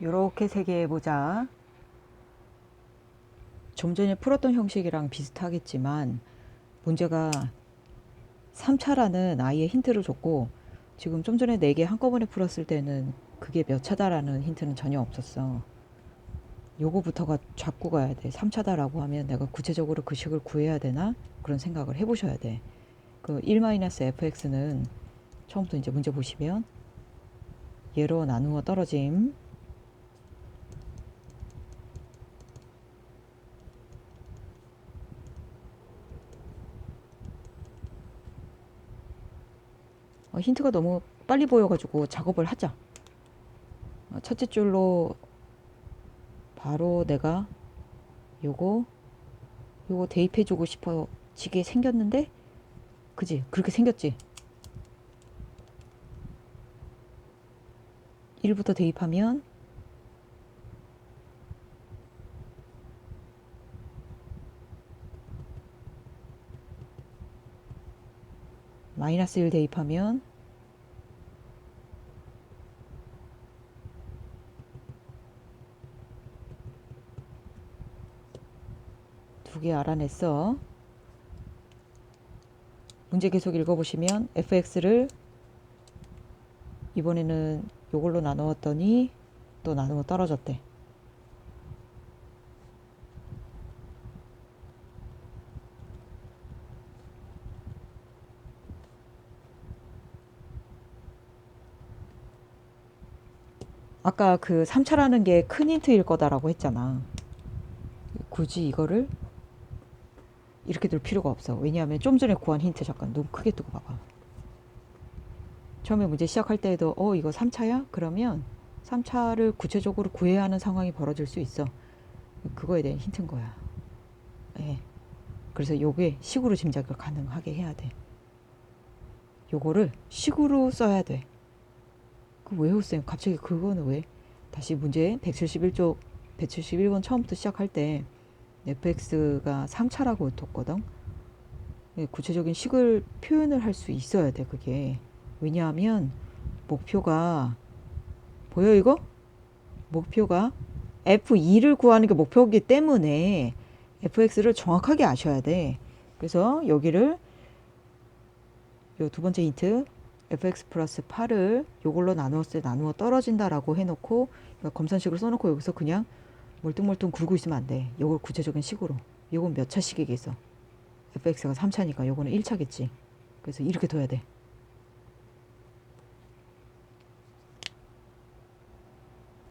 이렇게 세개 해보자. 좀 전에 풀었던 형식이랑 비슷하겠지만 문제가 3차라는 아이의 힌트를 줬고 지금 좀 전에 4개 한꺼번에 풀었을 때는 그게 몇 차다라는 힌트는 전혀 없었어. 요거부터가 잡고 가야 돼. 3차다라고 하면 내가 구체적으로 그 식을 구해야 되나? 그런 생각을 해보셔야 돼. 그 1-fx는 처음부터 이제 문제 보시면 얘로 나누어 떨어짐 어, 힌트가 너무 빨리 보여가지고 작업을 하자. 어, 첫째 줄로 바로 내가 요거 요거 대입해주고 싶어지게 생겼는데 그지? 그렇게 생겼지? 1부터 대입하면 마이너스 1 대입하면 두 개 알아냈어. 문제 계속 읽어보시면 fx를 이번에는 요걸로 나누었더니 또 나누어 떨어졌대. 아까 그 3차라는 게 큰 힌트일 거다라고 했잖아. 굳이 이거를 이렇게 둘 필요가 없어. 왜냐하면 좀 전에 구한 힌트 잠깐 눈 크게 뜨고 봐봐. 처음에 문제 시작할 때에도 어 이거 3차야? 그러면 3차를 구체적으로 구해야 하는 상황이 벌어질 수 있어. 그거에 대한 힌트인 거야. 예. 그래서 요게 식으로 짐작을 가능하게 해야 돼. 요거를 식으로 써야 돼. 그 왜요, 쌤? 갑자기 그거는 왜? 다시 문제 171쪽 171번 처음부터 시작할 때 fx가 3차라고 뒀거든. 예, 구체적인 식을 표현을 할 수 있어야 돼, 그게. 왜냐하면 목표가 보여 이거? 목표가 f2를 구하는 게 목표이기 때문에 fx를 정확하게 아셔야 돼. 그래서 여기를 요 두 번째 힌트 fx 플러스 8을 요걸로 나누었을 때 나누어 떨어진다라고 해놓고 검산식을 써놓고 여기서 그냥 멀뚱멀뚱 굴고 있으면 안 돼. 요걸 구체적인 식으로. 요건 몇 차식이겠어? fx가 3차니까 요거는 1차겠지. 그래서 이렇게 둬야 돼.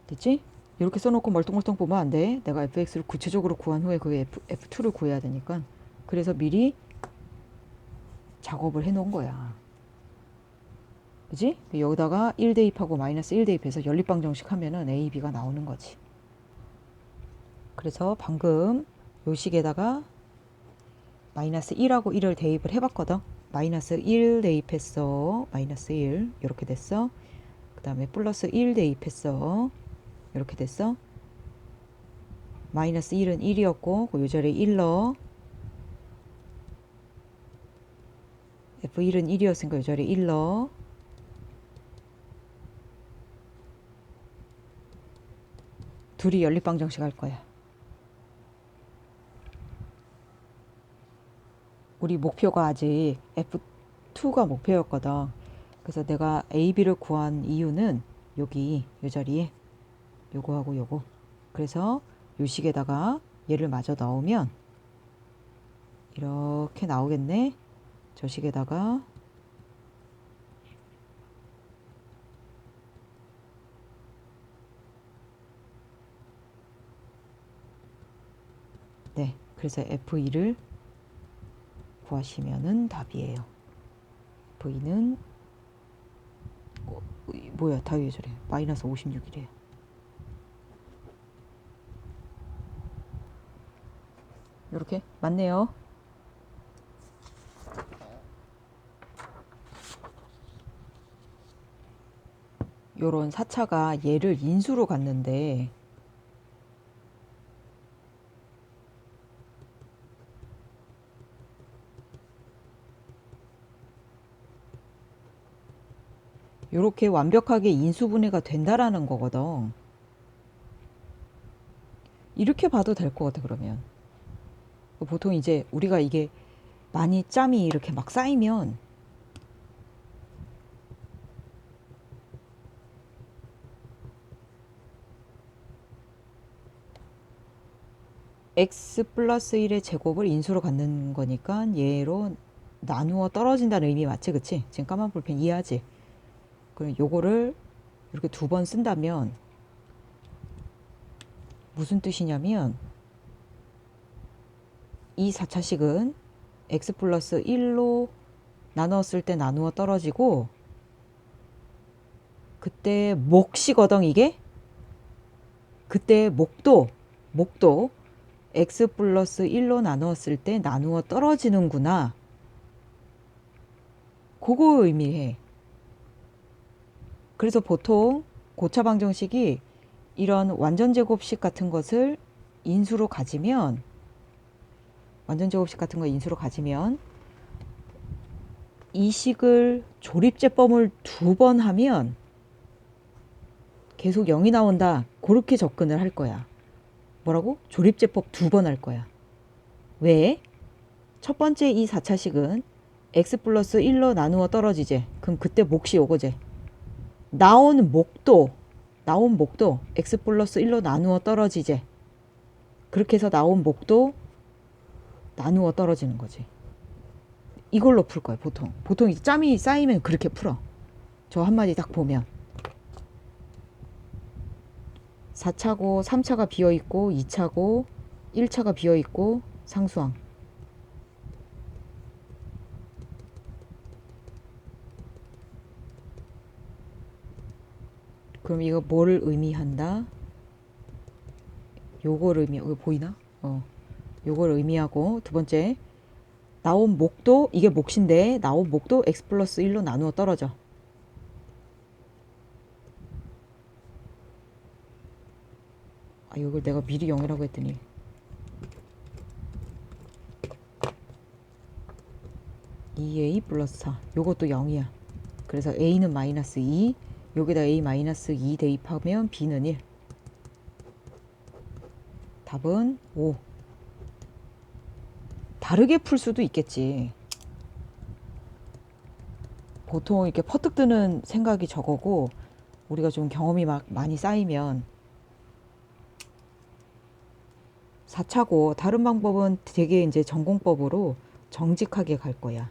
됐지? 이렇게 써놓고 멀뚱멀뚱 보면 안 돼. 내가 fx를 구체적으로 구한 후에 그 f, f2를 구해야 되니까. 그래서 미리 작업을 해놓은 거야. 그지? 여기다가 1 대입하고 마이너스 1 대입해서 연립방 정식 하면은 a, b가 나오는 거지. 그래서 방금 요 식에다가 마이너스 1하고 1을 대입을 해봤거든. 마이너스 1 대입했어. 마이너스 1 이렇게 됐어. 그 다음에 플러스 1 대입했어. 이렇게 됐어. 마이너스 1은 1이었고 그 요절에 1 넣어. F1은 1이었으니까 요절에 1 넣어. 둘이 연립방정식 할 거야. 우리 목표가 아직 F2가 목표였거든. 그래서 내가 A, B를 구한 이유는 여기 이 자리에 요거하고 요거. 그래서 요 식에다가 얘를 마저 넣으면 이렇게 나오겠네. 저 식에다가 네. 그래서 F2를 구하시면은 답이에요. V는 어, 이- 뭐야 다왜 저래. 마이너스 56이래 이렇게? 맞네요. 요런 사차가 얘를 인수로 갔는데 요렇게 완벽하게 인수분해가 된다라는 거거든. 이렇게 봐도 될 것 같아 그러면 보통 이제 우리가 이게 많이 짬이 이렇게 막 쌓이면 x 플러스 1의 제곱을 인수로 갖는 거니까 얘로 나누어 떨어진다는 의미 맞지 그치? 지금 까만 볼펜 이해하지? 그럼 요거를 이렇게 두 번 쓴다면 무슨 뜻이냐면 이 4차식은 x 플러스 1로 나눴을 때 나누어 떨어지고 그때 몫이거든 이게? 그때 목도 목도 x 플러스 1로 나누었을 때 나누어 떨어지는구나. 그거 의미해 그래서 보통 고차 방정식이 이런 완전 제곱식 같은 것을 인수로 가지면 완전 제곱식 같은 거 인수로 가지면 이 식을 조립제법을 두 번 하면 계속 0이 나온다. 그렇게 접근을 할 거야. 뭐라고? 조립제법 두 번 할 거야. 왜? 첫 번째 이 4차식은 x 플러스 1로 나누어 떨어지지. 그럼 그때 몫이 요거지. 나온 목도 나온 목도 x 플러스 1로 나누어 떨어지지. 그렇게 해서 나온 목도 나누어 떨어지는 거지. 이걸로 풀 거야, 보통. 보통 이제 짬이 쌓이면 그렇게 풀어. 저 한마디 딱 보면. 4차고 3차가 비어 있고 2차고 1차가 비어 있고 상수항. 그럼 이거 뭐를 의미한다? 요걸 의미, 이거 보이나? 어. 요걸 의미하고 두 번째 나온 목도 이게 몫인데 나온 목도 x 플러스 1로 나누어 떨어져. 아 이걸 내가 미리 0이라고 했더니 이 a 플러스 4 요것도 0이야. 그래서 a는 마이너스 2 여기다 a 마이너스 2 대입하면 b는 1 답은 5 다르게 풀 수도 있겠지. 보통 이렇게 퍼뜩 뜨는 생각이 저거고 우리가 좀 경험이 막 많이 쌓이면 4차고 다른 방법은 되게 이제 전공법으로 정직하게 갈 거야.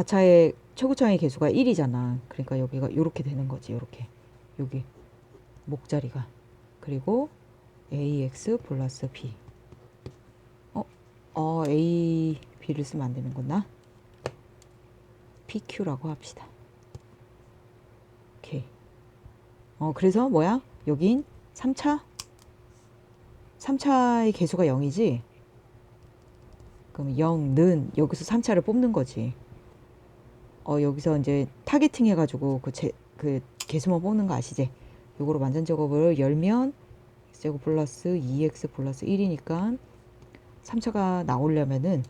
사차의 최고차의 개수가 1이잖아. 그러니까 여기가 이렇게 되는 거지. 이렇게. 여기 목자리가. 그리고 ax 플러스 b. 어, 어, a, b를 쓰면 안 되는구나. pq라고 합시다. 오케이. 어, 그래서 뭐야? 여긴 3차? 3차의 개수가 0이지? 그럼 0는 여기서 3차를 뽑는 거지. 어, 여기서 이제 타겟팅 해가지고 그, 제, 그 개수만 뽑는 거 아시지? 요거로 완전 제곱을 열면 x제곱 플러스 2x 플러스 1이니까 3차가 나오려면은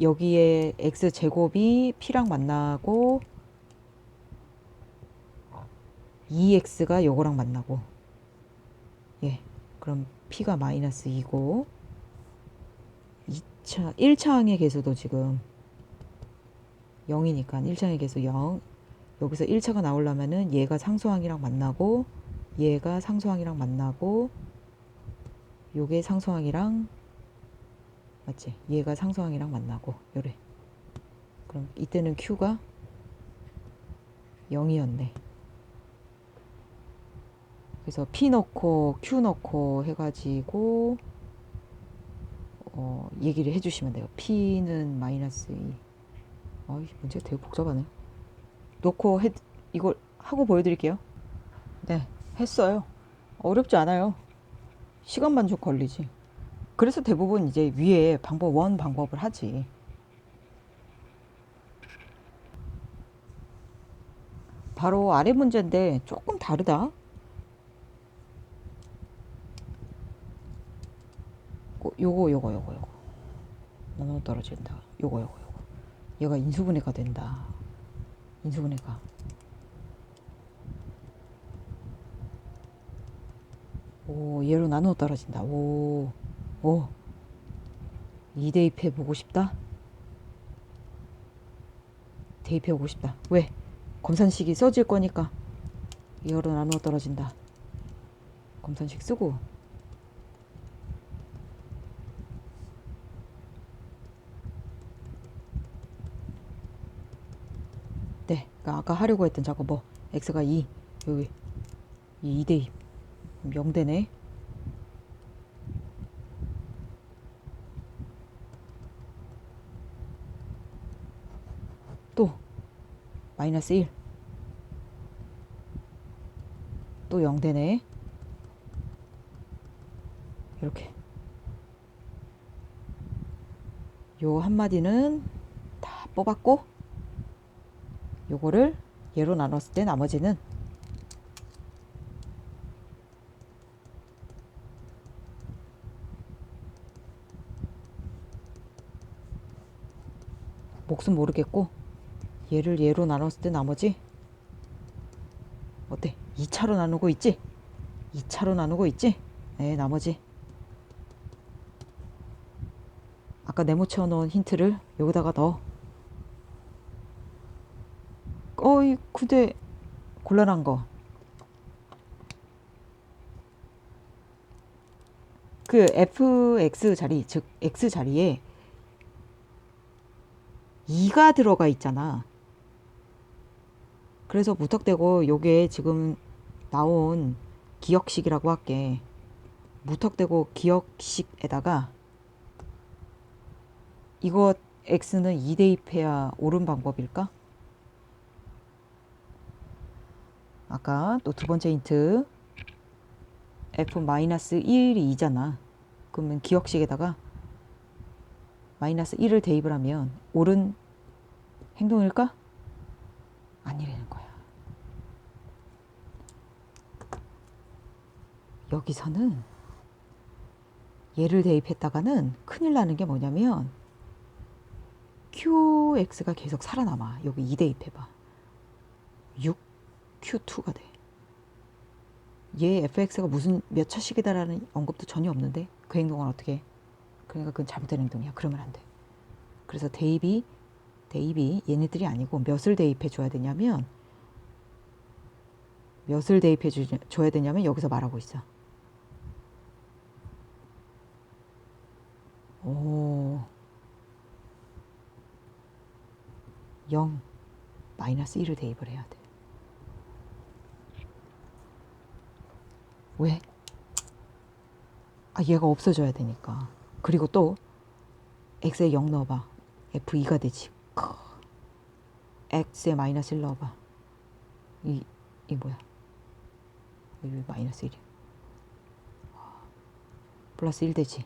여기에 x제곱이 p랑 만나고 2x가 요거랑 만나고 예 그럼 p가 마이너스 2고 2차 1차항의 개수도 지금 0이니까 1차항의 개수 0 여기서 1차가 나오려면은 얘가 상수항이랑 만나고 얘가 상수항이랑 만나고 요게 상수항이랑 맞지? 얘가 상수항이랑 만나고 요래. 그럼 이때는 Q가 0이었네. 그래서 P 넣고 Q 넣고 해가지고 어, 얘기를 해주시면 돼요. P는 마이너스 2 아 이 문제가 되게 복잡하네. 놓고 해, 이걸 하고 보여드릴게요. 네, 했어요. 어렵지 않아요. 시간만 좀 걸리지. 그래서 대부분 이제 위에 방법 원 방법을 하지. 바로 아래 문제인데 조금 다르다. 어, 요거 요거 요거 요거. 나눠 떨어진다. 요거 요거. 얘가 인수분해가 된다. 인수분해가. 오, 얘로 나누어 떨어진다. 오, 오. 2대입해 보고 싶다? 대입해 보고 싶다. 왜? 검산식이 써질 거니까. 얘로 나누어 떨어진다. 검산식 쓰고. 네, 그러니까 아까 하려고 했던 작업 뭐 x가 2, 여기 이 2대입. 0되네. 또 마이너스 1. 또 0되네. 이렇게. 요 한마디는 다 뽑았고 요거를 얘로 나눴을 때 나머지는 몫은 모르겠고 얘를 얘로 나눴을 때 나머지 어때? 2차로 나누고 있지? 2차로 나누고 있지? 네, 나머지 아까 네모쳐 놓은 힌트를 여기다가 넣어. 어이, 근데 곤란한 거. 그 fx 자리, 즉 x 자리에 2가 들어가 있잖아. 그래서 무턱대고 요게 지금 나온 기억식이라고 할게. 무턱대고 기억식에다가 이거 x는 2대 입해야 옳은 방법일까? 아까 또 두 번째 힌트 f-1이 2잖아. 그러면 기억식에다가 마이너스 1을 대입을 하면 옳은 행동일까? 아니라는 거야. 여기서는 얘를 대입했다가는 큰일 나는 게 뭐냐면 QX가 계속 살아남아. 여기 2 대입해봐. 6 Q2가 돼. 얘 FX가 무슨 몇 차식이다라는 언급도 전혀 없는데 그 행동은 어떻게 해? 그러니까 그건 잘못된 행동이야. 그러면 안 돼. 그래서 대입이 대입이 얘네들이 아니고 몇을 대입해 줘야 되냐면 몇을 대입해 주, 줘야 되냐면 여기서 말하고 있어. 오. 0 마이너스 1을 대입을 해야 돼. 왜? 아, 얘가 없어져야 되니까. 그리고 또 x에 0 넣어봐. f2가 되지. 크. x에 마이너스 1 넣어봐. 이, 이 뭐야? 이 마이너스 1이야. 플러스 1 되지.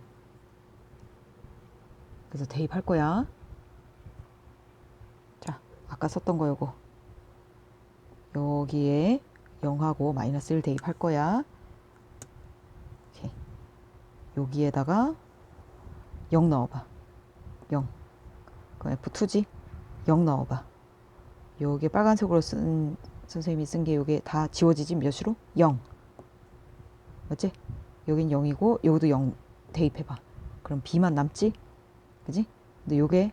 그래서 대입할 거야. 자, 아까 썼던 거 요거. 여기에 0하고 마이너스 1 대입할 거야. 여기에다가 0 넣어봐. 0. 그럼 F2지? 0 넣어봐. 요게 빨간색으로 쓴 선생님이 쓴게 요게 다 지워지지 몇으로? 0. 맞지? 여긴 0이고 여기도 0 대입해봐. 그럼 B만 남지? 그지? 근데 요게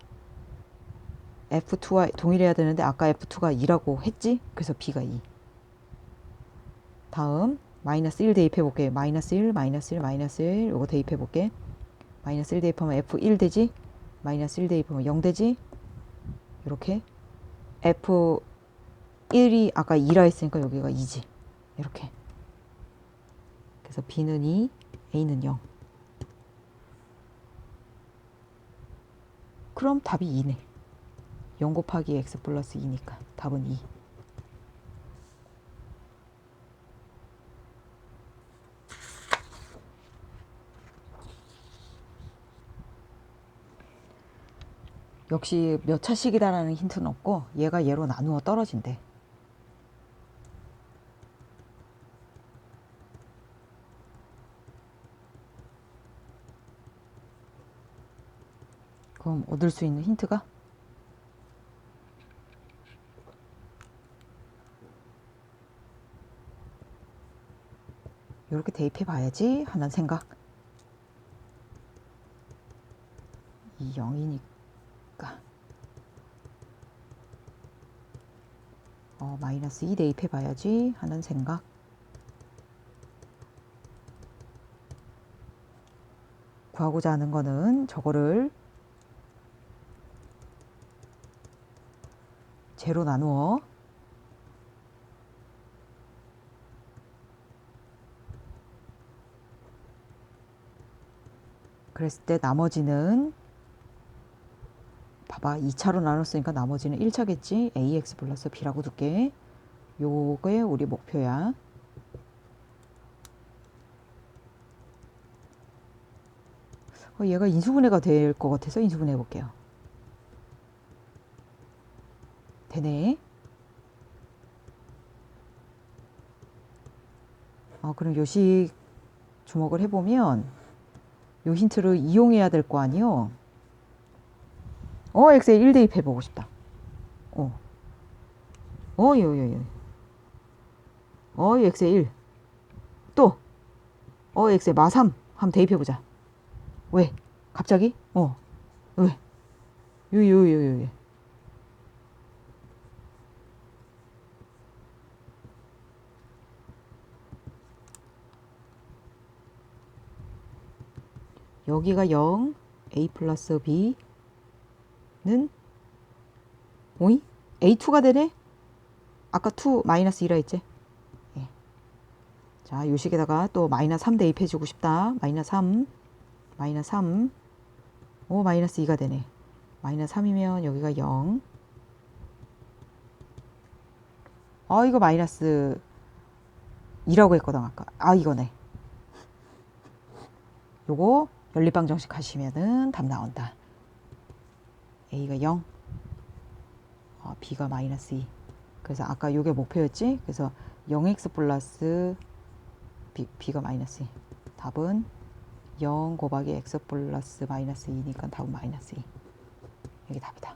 F2와 동일해야 되는데 아까 F2가 2라고 했지? 그래서 B가 2. 다음 마이너스 1 대입해 볼게. 마이너스 1, 마이너스 1, 마이너스 1 요거 대입해 볼게. 마이너스 1 대입하면 F1 되지? 마이너스 1 대입하면 0 되지? 이렇게 F1이 아까 2라 했으니까 여기가 2지. 이렇게. 그래서 B는 2, A는 0. 그럼 답이 2네. 0 곱하기 x 플러스 2니까 답은 2. 역시 몇 차식이다라는 힌트는 없고 얘가 얘로 나누어 떨어진대. 그럼 얻을 수 있는 힌트가 이렇게 대입해 봐야지 하는 생각. 이 0이니까 어, 마이너스 2 대입해 봐야지 하는 생각. 구하고자 하는 거는 저거를 제로 나누어 그랬을 때 나머지는 봐봐. 2차로 나눴으니까 나머지는 1차겠지? Ax 플러스 b라고 둘게 요게 우리 목표야. 어, 얘가 인수분해가 될 것 같아서 인수분해 해볼게요. 되네. 어, 그럼 요식 주목을 해보면 요 힌트를 이용해야 될 거 아니요 어 x에 1 대입해 보고 싶다 어. 어, 요, 요, 요. 어, x에 1. 또. 어, x에 마3. 한번 대입해 보자. 왜? 갑자기? 어. 왜? 요, 요, 요, 요, 요. 여기가 0, a 플러스 b 는 오이? a2가 되네? 아까 2 마이너스 2라 했지? 예. 자, 요식에다가 또 마이너스 3 대입 해 주고 싶다. 마이너스 3, 마이너스 3, 오, 마이너스 2가 되네. 마이너스 3이면 여기가 0. 아, 이거 마이너스 2라고 했거든, 아까. 아, 이거네. 요거 연립방 정식 하시면은 답 나온다. A가 0, 어, B가 마이너스 2. 그래서 아까 요게 목표였지? 그래서 0x 플러스 B, B가 마이너스 2. 답은 0 곱하기 x 플러스 마이너스 2니까 답은 마이너스 2. 이게 답이다.